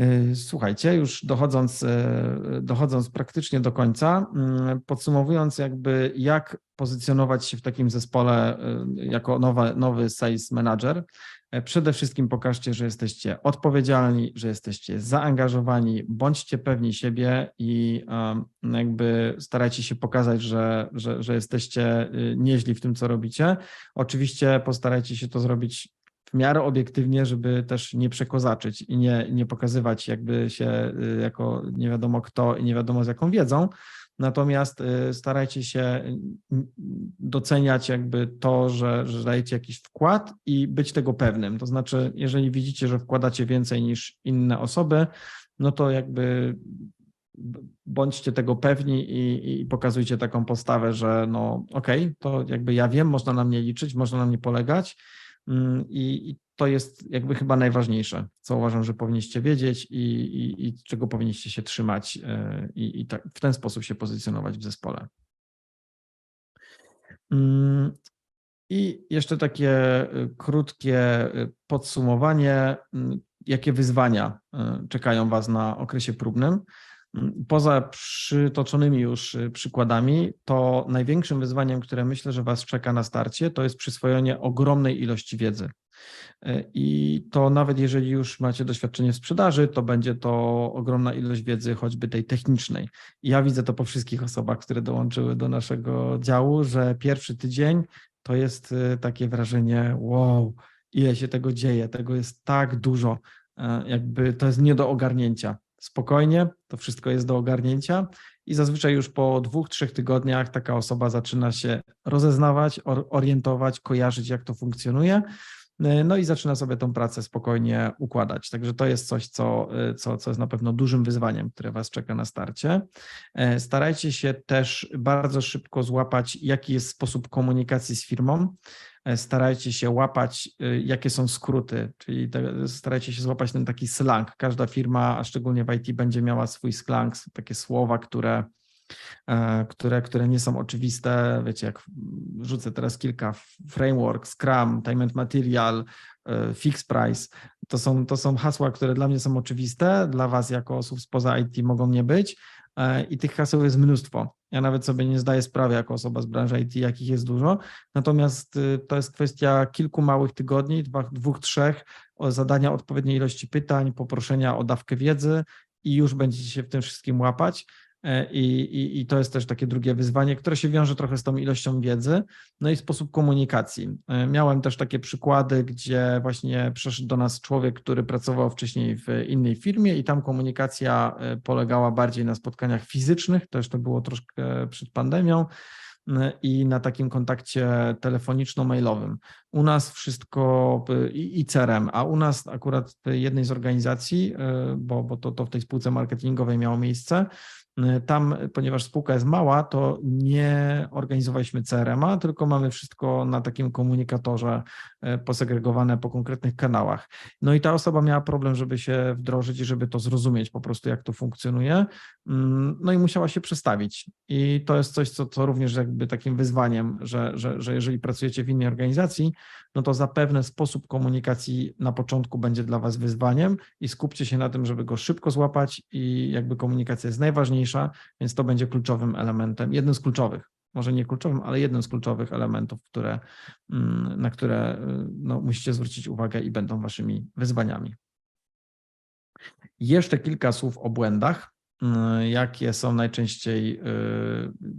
Y, Słuchajcie, już dochodząc, e, dochodząc praktycznie do końca, mm, podsumowując jakby jak pozycjonować się w takim zespole e, jako nowa, nowy sales manager, e, przede wszystkim pokażcie, że jesteście odpowiedzialni, że jesteście zaangażowani, bądźcie pewni siebie i jakby starajcie się pokazać, że, że, że jesteście y, nieźli w tym, co robicie. Oczywiście postarajcie się to zrobić w miarę obiektywnie, żeby też nie przekozaczyć i nie, nie pokazywać jakby się y, jako nie wiadomo kto i nie wiadomo z jaką wiedzą. Natomiast y, starajcie się y, doceniać jakby to, że, że dajecie jakiś wkład i być tego pewnym. To znaczy, jeżeli widzicie, że wkładacie więcej niż inne osoby, no to jakby bądźcie tego pewni i, i pokazujcie taką postawę, że no okej, okay, to jakby ja wiem, można na mnie liczyć, można na mnie polegać I, I, to jest jakby chyba najważniejsze, co uważam, że powinniście wiedzieć i, i, i czego powinniście się trzymać e, i, i tak, w ten sposób się pozycjonować w zespole. Mm, I jeszcze takie e, krótkie e, podsumowanie, mm, jakie wyzwania czekają Was na okresie próbnym. Poza przytoczonymi już y, przykładami, to największym wyzwaniem, które myślę, że Was czeka na starcie, to jest przyswojenie ogromnej ilości wiedzy. Y, I to nawet jeżeli już macie doświadczenie w sprzedaży, to będzie to ogromna ilość wiedzy, choćby tej technicznej. Ja widzę to po wszystkich osobach, które dołączyły do naszego działu, że pierwszy tydzień to jest y, takie wrażenie: wow, ile się tego dzieje, tego jest tak dużo, jakby to jest nie do ogarnięcia spokojnie, to wszystko jest do ogarnięcia i zazwyczaj już po dwóch, trzech tygodniach taka osoba zaczyna się rozeznawać, orientować, kojarzyć, jak to funkcjonuje. No i zaczyna sobie tą pracę spokojnie układać. Także to jest coś, co, co, co jest na pewno dużym wyzwaniem, które Was czeka na starcie. E, starajcie się też bardzo szybko złapać, jaki jest sposób komunikacji z firmą. E, starajcie się łapać, e, jakie są skróty, czyli starajcie się złapać ten taki slang. Każda firma, a szczególnie w IT, będzie miała swój slang, takie słowa, które, e, które, które nie są oczywiste. Wiecie, jak rzucę teraz kilka framework, Scrum, Time and Material, Fix Price, to są, to są hasła, które dla mnie są oczywiste, dla Was jako osób spoza IT mogą nie być i tych haseł jest mnóstwo. Ja nawet sobie nie zdaję sprawy jako osoba z branży IT, jakich jest dużo. Natomiast y, to jest kwestia kilku małych tygodni, dwóch, dwóch trzech, zadania odpowiedniej ilości pytań, poproszenia o dawkę wiedzy i już będziecie się w tym wszystkim łapać. E, I, i, I, to jest też takie drugie wyzwanie, które się wiąże trochę z tą ilością wiedzy, no i sposób komunikacji. E, miałem też takie przykłady, gdzie właśnie przyszedł do nas człowiek, który pracował wcześniej w innej firmie i tam komunikacja e, polegała bardziej na spotkaniach fizycznych, też to było troszkę przed pandemią i na takim kontakcie telefoniczno-mailowym. U nas wszystko i, i CRM, a u nas akurat jednej z organizacji, bo, bo to, to w tej spółce marketingowej miało miejsce, tam, ponieważ spółka jest mała, to nie organizowaliśmy CRM-a, tylko mamy wszystko na takim komunikatorze y, posegregowane po konkretnych kanałach. No i ta osoba miała problem, żeby się wdrożyć i żeby to zrozumieć po prostu, jak to funkcjonuje. Mm, no i musiała się przestawić. I to jest coś, co, co również jakby takim wyzwaniem, że, że, że jeżeli pracujecie w innej organizacji, no to zapewne sposób komunikacji na początku będzie dla Was wyzwaniem i skupcie się na tym, żeby go szybko złapać i jakby komunikacja jest najważniejsza, więc to będzie kluczowym elementem, jednym z kluczowych, może nie kluczowym, ale jednym z kluczowych elementów, które, mm, na które y, no, musicie zwrócić uwagę i będą Waszymi wyzwaniami. Jeszcze kilka słów o błędach, y, jakie są najczęściej y,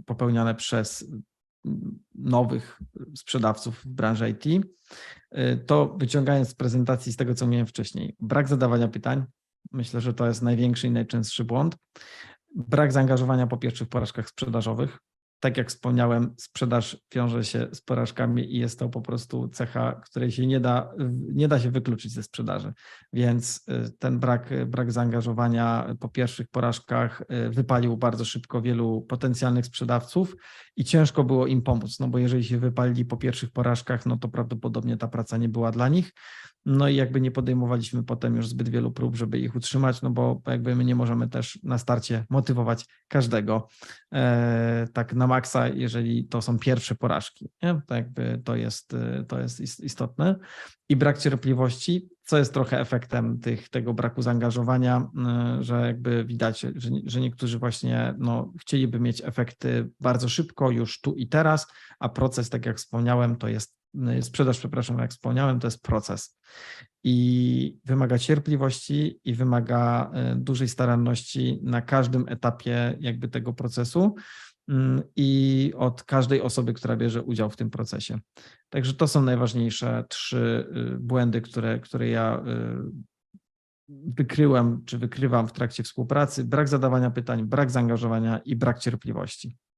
popełniane przez nowych sprzedawców w branży IT, to wyciągając z prezentacji z tego, co miałem wcześniej, brak zadawania pytań, myślę, że to jest największy i najczęstszy błąd, brak zaangażowania po pierwszych porażkach sprzedażowych, tak jak wspomniałem, sprzedaż wiąże się z porażkami i jest to po prostu cecha, której się nie da, nie da się wykluczyć ze sprzedaży. Więc y, ten brak, brak zaangażowania po pierwszych porażkach y, wypalił bardzo szybko wielu potencjalnych sprzedawców i ciężko było im pomóc, no bo jeżeli się wypalili po pierwszych porażkach, no to prawdopodobnie ta praca nie była dla nich. No i jakby nie podejmowaliśmy potem już zbyt wielu prób, żeby ich utrzymać, no bo jakby my nie możemy też na starcie motywować każdego e, tak na maksa, jeżeli to są pierwsze porażki. Nie? To jakby to jest, to jest istotne. I brak cierpliwości co jest trochę efektem tych, tego braku zaangażowania, y, że jakby widać, że, że niektórzy właśnie no, chcieliby mieć efekty bardzo szybko, już tu i teraz, a proces, tak jak wspomniałem, to jest sprzedaż, przepraszam, jak wspomniałem, to jest proces i wymaga cierpliwości i wymaga y, dużej staranności na każdym etapie jakby tego procesu mm, i od każdej osoby, która bierze udział w tym procesie. Także to są najważniejsze trzy y, błędy, które, które ja y, wykryłem czy wykrywam w trakcie współpracy. Brak zadawania pytań, brak zaangażowania i brak cierpliwości.